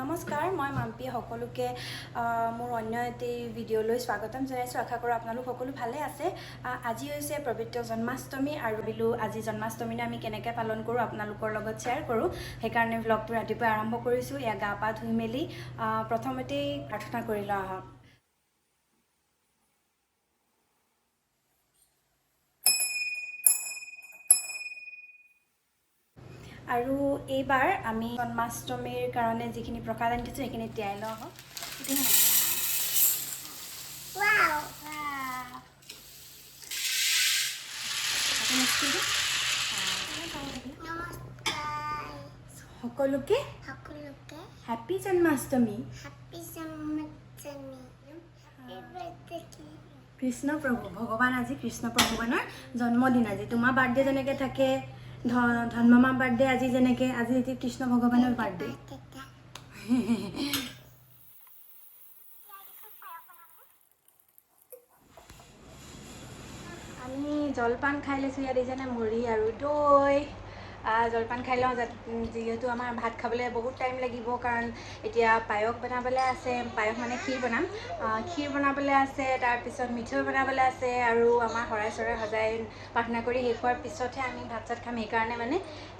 নমস্কাৰ মই মাম্পীয়ে সকলোকে মোৰ অন্য এটি ভিডিঅ'লৈ স্বাগতম জনাইছোঁ। আশা কৰোঁ আপোনালোক সকলো ভালে আছে। আজি হৈছে পবিত্ৰ জন্মাষ্টমী আৰু বিলু আজি জন্মাষ্টমীটো আমি কেনেকৈ পালন কৰোঁ আপোনালোকৰ লগত শ্বেয়াৰ কৰোঁ। সেইকাৰণে ভ্লগটো ৰাতিপুৱা আৰম্ভ কৰিছোঁ। এয়া গা পা ধুই মেলি প্ৰথমতেই প্ৰাৰ্থনা কৰি লওঁ আহক। আৰু এইবাৰ আমি জন্মাষ্টমীৰ কাৰণে যিখিনি প্ৰসাদ আনি থৈছোঁ সেইখিনি তিয়াই লওঁ আহক সকলোকে সকলোকে হেপী জন্মাষ্টমী। হাপি জন্মাষ্টমী। কৃষ্ণ প্ৰভু ভগৱান আজি কৃষ্ণ ভগৱানৰ জন্মদিন। আজি তোমাৰ বাৰ্থডে যেনেকৈ থাকে ধ- ধনমামাৰ বাৰ্থডে আজি যেনেকৈ, আজি এতিয়া কৃষ্ণ ভগৱানৰ বাৰ্থডে আমি জলপান খাই লৈছোঁ ইয়াত যেনে মুড়ি আৰু দৈ। জলপান খাই লওঁ যিহেতু আমাৰ ভাত খাবলৈ বহুত টাইম লাগিব কাৰণ এতিয়া পায়স বনাবলৈ আছে পায়স মানে ক্ষীৰ বনাম। ক্ষীৰ বনাবলৈ আছে তাৰপিছত মিঠৈ বনাবলৈ আছে আৰু আমাৰ শৰাই চৰাই সজাই প্ৰাৰ্থনা কৰি শেষ হোৱাৰ পিছতহে আমি ভাত চাত খাম। সেইকাৰণে মানে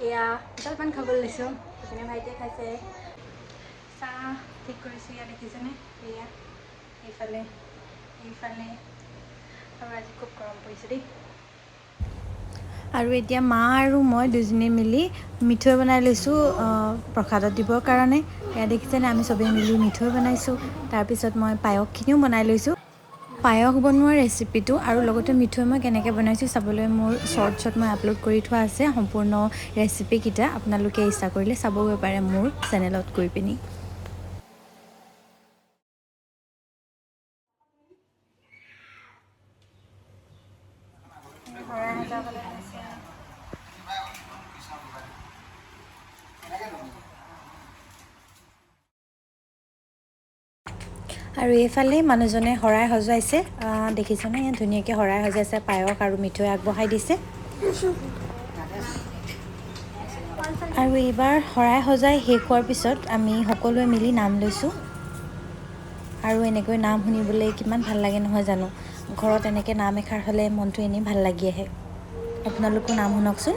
এয়া জলপান খাবলৈ লৈছোঁ। সেইপিনে ভাইটিয়ে খাইছে। চাহ ঠিক কৰিছোঁ ইয়াত দেখিছেনে? এয়া এইফালে এইফালে। আৰু আজি খুব গৰম পৰিছে দেই। আৰু এতিয়া মা আৰু মই দুজনী মিলি মিঠৈ বনাই লৈছোঁ প্ৰসাদত দিবৰ কাৰণে। এয়া দেখিছেনে আমি চবেই মিলি মিঠৈ বনাইছোঁ। তাৰপিছত মই পায়সখিনিও বনাই লৈছোঁ। পায়স বনোৱা ৰেচিপিটো আৰু লগতে মিঠৈ মই কেনেকৈ বনাইছোঁ চাবলৈ মোৰ শ্বৰ্টছত মই আপলোড কৰি থোৱা আছে। সম্পূৰ্ণ ৰেচিপিকেইটা আপোনালোকে ইচ্ছা কৰিলে চাবগৈ পাৰে মোৰ চেনেলত গৈ পিনি। আৰু এইফালে মানুহজনে শৰাই সজাইছে। দেখিছেনে? ইয়াত ধুনীয়াকৈ শৰাই সজাইছে পায়স আৰু মিঠৈ আগবঢ়াই দিছে। আৰু এইবাৰ শৰাই সজাই শেষ হোৱাৰ পিছত আমি সকলোৱে মিলি নাম লৈছোঁ। আৰু এনেকৈ নাম শুনিবলৈ কিমান ভাল লাগে নহয় জানো? ঘৰত এনেকৈ নাম এষাৰ হ'লে মনটো এনেই ভাল লাগি আহে। আপোনালোকো নাম শুনকচোন।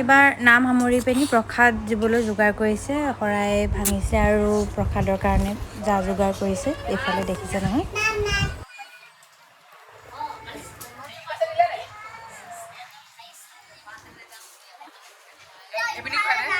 এইবাৰ নাম সামৰি পিনি প্ৰসাদ দিবলৈ যোগাৰ কৰিছে, শৰাই ভাঙিছে আৰু প্ৰসাদৰ কাৰণে যা যোগাৰ কৰিছে, এইফালে দেখিছে নহয়।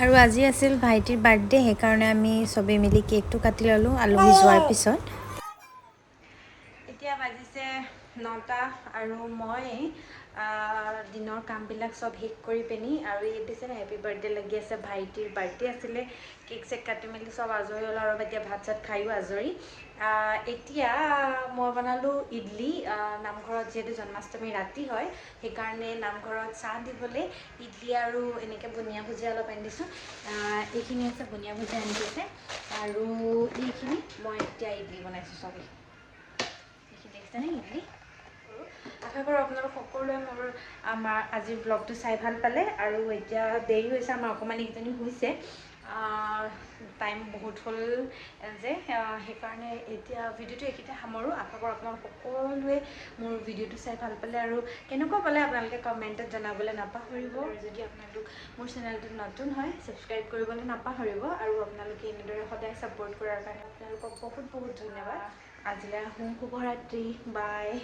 আৰু আজি আছিল ভাইটিৰ বাৰ্থডে সেইকাৰণে আমি চবেই মিলি কেকটো কাটি ল'লোঁ আলহী যোৱাৰ পিছত। এতিয়া বাজিছে নটা আৰু মই দিনৰ কামবিলাক চব শেষ কৰি পিনি আৰু এই দিছে হেপী বাৰ্থডে লাগি আছে ভাইটিৰ বাৰ্থডে আছিলে কেক চেক কাটি মেলি চব আজৰি হ'ল আৰু এতিয়া ভাত চাত খায়ো আজৰি। এতিয়া মই বনালোঁ ইডলি নামঘৰত যিহেতু জন্মাষ্টমী ৰাতি হয় সেইকাৰণে নামঘৰত চাহ দিবলৈ ইডলি আৰু এনেকৈ বুনিয়া ভুজিয়া অলপ আনি দিছোঁ। আহ, এইখিনি আছে বুনিয়া ভুজিয়া আনি দিছে আৰু এইখিনি মই এতিয়া ইডলি বনাইছোঁ চবেই। আশা কৰোঁ আপোনালোক সকলোৱে মোৰ আমাৰ আজিৰ ব্লগটো চাই ভাল পালে আৰু এতিয়া দেৰি হৈছে আমাৰ অকণমানিকেইজনী শুইছে টাইম বহুত হ'ল যে সেইকাৰণে এতিয়া ভিডিঅ'টো এইখিনিতে সামৰোঁ। আশা কৰোঁ আপোনালোক সকলোৱে মোৰ ভিডিঅ'টো চাই ভাল পালে আৰু কেনেকুৱা পালে আপোনালোকে কমেণ্টত জনাবলৈ নাপাহৰিব। আৰু যদি আপোনালোক মোৰ চেনেলটোত নতুন হয় ছাবস্ক্ৰাইব কৰিবলৈ নাপাহৰিব। আৰু আপোনালোকে এনেদৰে সদায় ছাপোৰ্ট কৰাৰ কাৰণে আপোনালোকক বহুত বহুত ধন্যবাদ। আজিলৈ আহোঁ শুভৰাত্ৰি বাই।